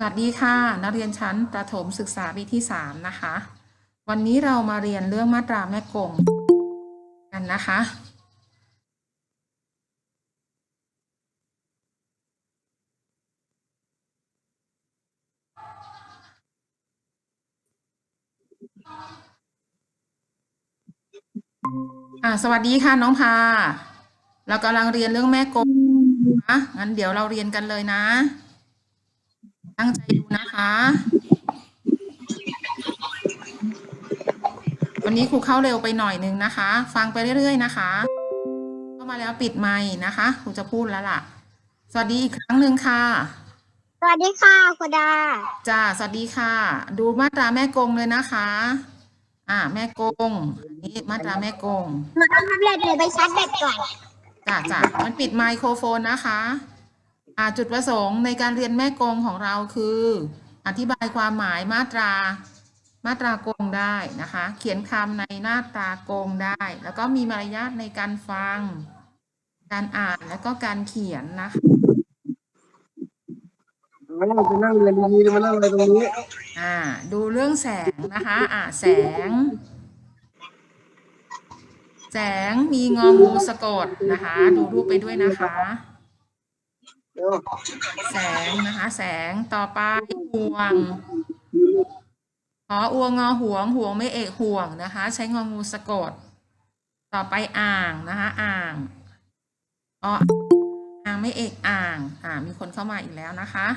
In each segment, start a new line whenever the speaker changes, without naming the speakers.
สวัสดีค่ะ นักเรียนชั้นประถมศึกษาปีที่สามนะคะ วันนี้เรามาเรียนเรื่องมาตราแม่กลกันนะคะ อ่าสวัสดีค่ะน้องพา เรากำลังเรียนเรื่องแม่กลนะงั้นเดี๋ยวเราเรียนกันเลยนะ ตั้งใจดูนะคะ วันนี้ครูเข้าเร็วไปหน่อยนึงนะคะ ฟังไปเรื่อยๆนะคะ เข้ามาแล้วปิดไมค์นะคะครูจะพูดแล้วล่ะ สวัสดีอีกครั้งหนึ่งค่ะ
สวัสดีค่ะคุณดา
จ้าสวัสดีค่ะ ดูมาตราแม่กงเลยนะคะ อ่า แม่กงอันนี้มาตราแม่กง
มาเอาแท็บเล็ตหรือไปชาร์จแบตก่อน
จ้าจ้ามันปิดไมโครโฟนนะคะอ่า จุดประสงค์ในการเรียนแม่กงของเราคือ อธิบายความหมายมาตรามาตรากงได้นะคะ เขียนคำในหน้าตรากงได้ แล้วก็มีมารยาทในการฟัง การอ่านแล้วก็การเขียนนะคะ
ไม่ต้องไปนั่งเรียนดีๆมานั่งอะไรตรงนี้
อ่า ดูเรื่องแสงนะคะ อ่าแสง แสงมีงองูสะกดนะคะ ดูรูปไปด้วยนะคะ
เดี๋ยว
แสงนะคะ แสงต่อไปห่วงหออัวงอห่วงห่วงไม่เอกห่วงนะคะ ใช้งองูสะกด ต่อไปอ่างนะคะ อ่างออ่างไม่เอกอ่าง อ่ามีคนเข้ามาอีกแล้วนะคะ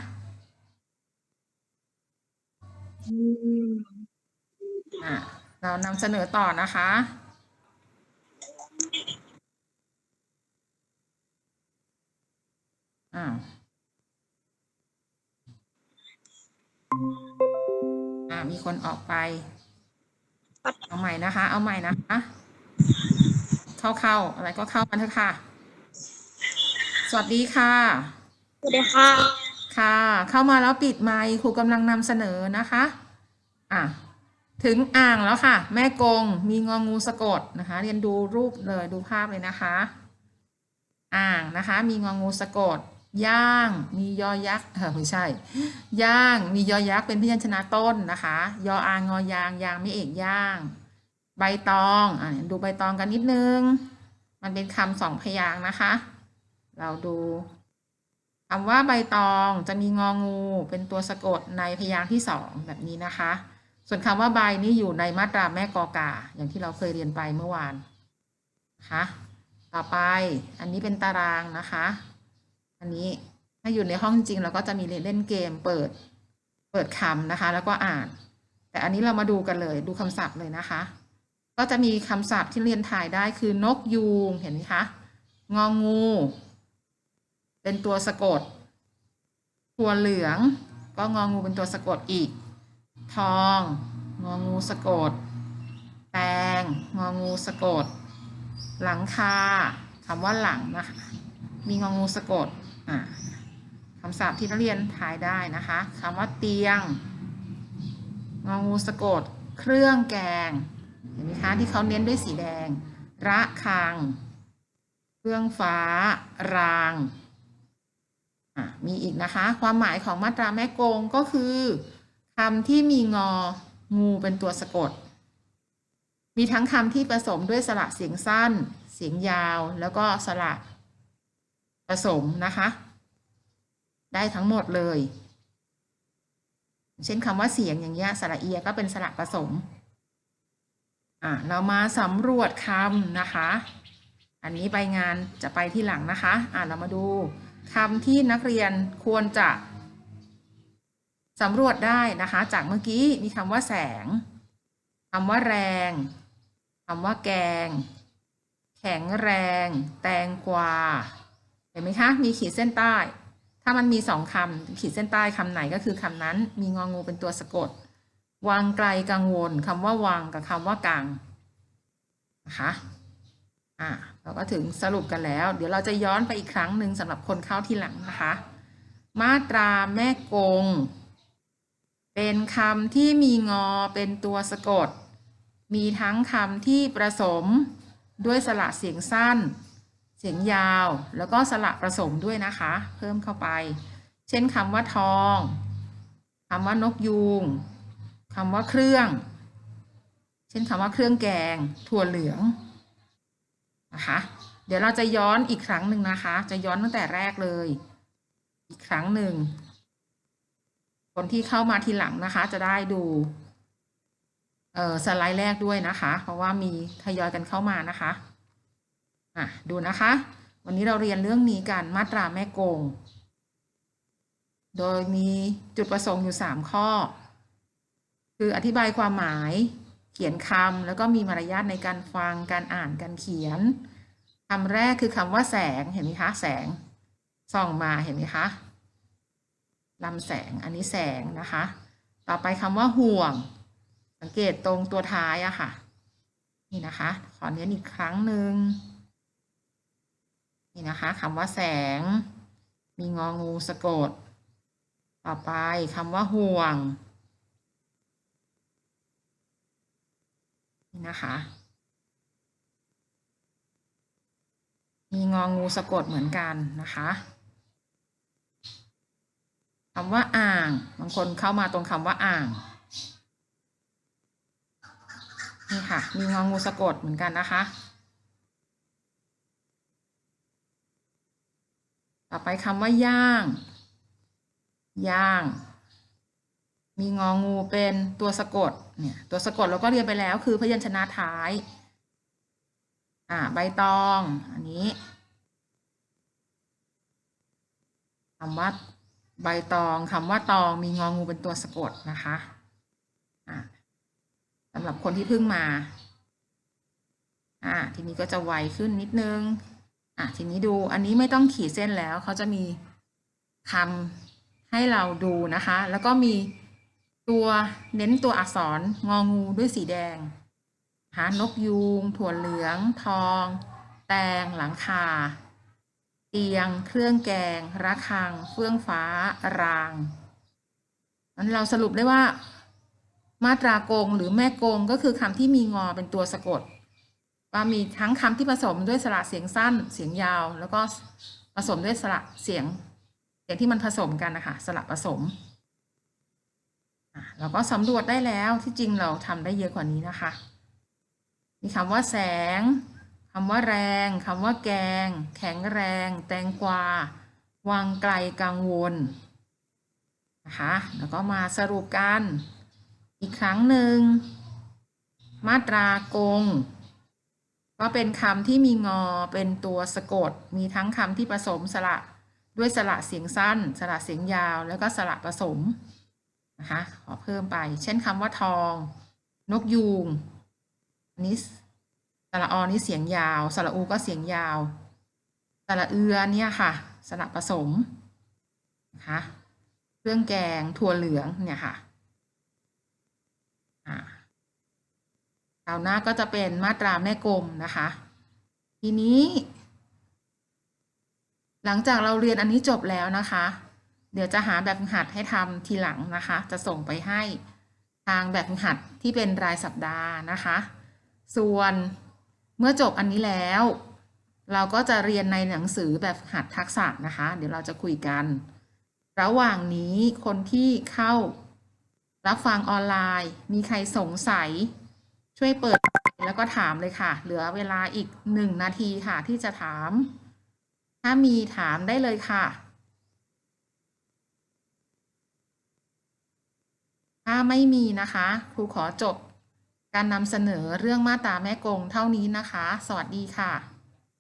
อะเรานำเสนอต่อนะคะ อ่าอ่ามีคนออกไป เอาใหม่นะคะ เอาใหม่นะคะ เข้าเข้าอะไรก็เข้ามาเถอะค่ะ สวัสดีค่ะ
สวัสดีค่ะ
ค่ะ เข้ามาแล้วปิดไมค์ครูกำลังนำเสนอนะคะ อะ ถึงอ่างแล้วค่ะ แม่กง มีงองูสะกดนะคะ เรียนดูรูปเลยดูภาพเลยนะคะ อ่างนะคะ มีงองูสะกด ย่าง มียอยักษ์ไม่ใช่ ย่าง มียอยักษ์เป็นพยัญชนะต้นนะคะ ยออางงอยาง ยางไม่เอกย่าง ใบตองอะดูใบตองกันนิดนึง มันเป็นคำสองพยางนะคะ เราดูคำว่าใบตองจะมีงองูเป็นตัวสะกดในพยางค์ที่สองแบบนี้นะคะ ส่วนคำว่าใบนี่อยู่ในมาตราแม่กอกา อย่างที่เราเคยเรียนไปเมื่อวานนะคะต่อไปอันนี้เป็นตารางนะคะ อันนี้ถ้าอยู่ในห้องจริงเราก็จะมีเล่นเกมเปิดเปิดคำนะคะ แล้วก็อ่าน แต่อันนี้เรามาดูกันเลยดูคำศัพท์เลยนะคะ ก็จะมีคำศัพท์ที่เรียนถ่ายได้คือนกยูงเห็นไหมคะงองู เป็นตัวสะกดถั่วเหลือง ก็งองูเป็นตัวสะกดอีก ทอง งองูสะกด แตงงองูสะกด หลังคาคำว่าหลังนะคะ มีงองูสะกด คำศัพท์ที่นักเรียนทายได้นะคะคำว่าเตียง งองูสะกด เครื่องแกง เห็นไหมคะที่เขาเน้นด้วยสีแดง ระคัง เครื่องฟ้า รางมีอีกนะคะ ความหมายของมาตราแม่กงก็คือคำที่มีงองูเป็นตัวสะกด มีทั้งคำที่ผสมด้วยสระเสียงสั้น เสียงยาว แล้วก็สระ สมนะคะ ได้ทั้งหมดเลย เช่นคำว่าเสียงอย่างเงี้ยสระเอียก็เป็นสระผสมอะเรามาสำรวจคำนะคะ อันนี้ใบงานจะไปที่หลังนะคะอะเรามาดูคำที่นักเรียนควรจะสำรวจได้นะคะ จากเมื่อกี้มีคำว่าแสงคำว่าแรงคำว่าแกง แข็งแรง แตงกวา เห็นไหมคะ มีขีดเส้นใต้ ถ้ามันมีสองคำขีดเส้นใต้คำไหนก็คือคำนั้น มีงองูเป็นตัวสะกด วางไกลกังวลคำว่าวางกับคำว่ากังนะคะอะเราก็ถึงสรุปกันแล้ว เดี๋ยวเราจะย้อนไปอีกครั้งหนึ่งสำหรับคนเข้าที่หลังนะคะ มาตราแม่กง เป็นคำที่มีงอเป็นตัวสะกด มีทั้งคำที่ประสมด้วยสระเสียงสั้น เสียงยาว แล้วก็สระผสมด้วยนะคะ เพิ่มเข้าไป เช่นคำว่าทองคำว่านกยูงคำว่าเครื่อง เช่นคำว่าเครื่องแกง ถั่วเหลืองนะคะ เดี๋ยวเราจะย้อนอีกครั้งหนึ่งนะคะ จะย้อนตั้งแต่แรกเลย อีกครั้งหนึ่ง คนที่เข้ามาทีหลังนะคะ จะได้ดูเออสไลด์แรกด้วยนะคะ เพราะว่ามีทยอยกันเข้ามานะคะ อะดูนะคะ วันนี้เราเรียนเรื่องนี้กันมาตราแม่โกง โดยมีจุดประสงค์อยู่สามข้อ คืออธิบายความหมายเขียนคำแล้วก็มีมารยาทในการฟังการอ่านการเขียนคำแรกคือคำว่าแสงเห็นไหมคะ แสงส่องมาเห็นไหมคะลำแสงอันนี้แสงนะคะ ต่อไปคำว่าห่วง สังเกตตรงตัวท้ายอะค่ะ นี่นะคะ ขอเน้นอีกครั้งหนึ่ง นี่นะคะคำว่าแสง มีงองูสะกด ต่อไปคำว่าห่วง นี่นะคะ มีงองูสะกดเหมือนกันนะคะคำว่าอ่าง บางคนเข้ามาตรงคำว่าอ่าง นี่ค่ะ มีงองูสะกดเหมือนกันนะคะ ต่อไปคำว่าย่าง ย่าง มีงองูเป็นตัวสะกด เนี่ย ตัวสะกดเราก็เรียนไปแล้วคือพยัญชนะท้าย อ่า ใบตอง อันนี้คำว่าใบตองคำว่าตองมีงองูเป็นตัวสะกดนะคะอ่าสำหรับคนที่เพิ่งมา อ่า ทีนี้ก็จะไวขึ้นนิดนึง อะทีนี้ดูอันนี้ไม่ต้องขีดเส้นแล้วเขาจะมีคำให้เราดูนะคะ แล้วก็มีตัวเน้นตัวอักษรงองูด้วยสีแดงนะคะนกยูงถั่วเหลือง ทอง แตง หลังคา เตียง เครื่องแกง ระฆัง เฟื่องฟ้า รางนั้นเราสรุปได้ว่า มาตรากงหรือแม่กงก็คือคำที่มีงอเป็นตัวสะกด ว่ามีทั้งคำที่ผสมด้วยสระเสียงสั้นเสียงยาว แล้วก็ผสมด้วยสระเสียงเสียงที่มันผสมกันนะคะสระผสมเราก็สำรวจได้แล้วที่จริงเราทำได้เยอะกว่านี้นะคะ มีคำว่าแสงคำว่าแรงคำว่าแกง แข็งแรง แตงกวาวางไกลกังวลนะคะแล้วก็มาสรุปกัน อีกครั้งหนึ่ง มาตรากง ก็เป็นคำที่มีงอเป็นตัวสะกด มีทั้งคำที่ผสมสระด้วยสระเสียงสั้น สระเสียงยาว แล้วก็สระผสมนะคะขอเพิ่มไป เช่นคำว่าทอง นกยูงนนี้สระออนี่เสียงยาว สระอูก็เสียงยาว สระเอือเนี่ยค่ะสระผสมนะคะเครื่องแกงถั่วเหลืองเนี่ยค่ะ อ่า คราวหน้าก็จะเป็นมาตราแม่กลมนะคะ ทีนี้ หลังจากเราเรียนอันนี้จบแล้วนะคะ เดี๋ยวจะหาแบบฝึกหัดให้ทำทีหลังนะคะ จะส่งไปให้ทางแบบฝึกหัดที่เป็นรายสัปดาห์นะคะ ส่วนเมื่อจบอันนี้แล้ว เราก็จะเรียนในหนังสือแบบฝึกหัดทักษะนะคะ เดี๋ยวเราจะคุยกัน ระหว่างนี้คนที่เข้ารับฟังออนไลน์ มีใครสงสัย ช่วยเปิดแล้วก็ถามเลยค่ะ เหลือเวลาอีกหนึ่งนาทีค่ะ ที่จะถาม ถ้ามีถามได้เลยค่ะ ถ้าไม่มีนะคะ ครูขอจบการนำเสนอเรื่องมาตาแม่กงเท่านี้นะคะ สวัสดีค่ะ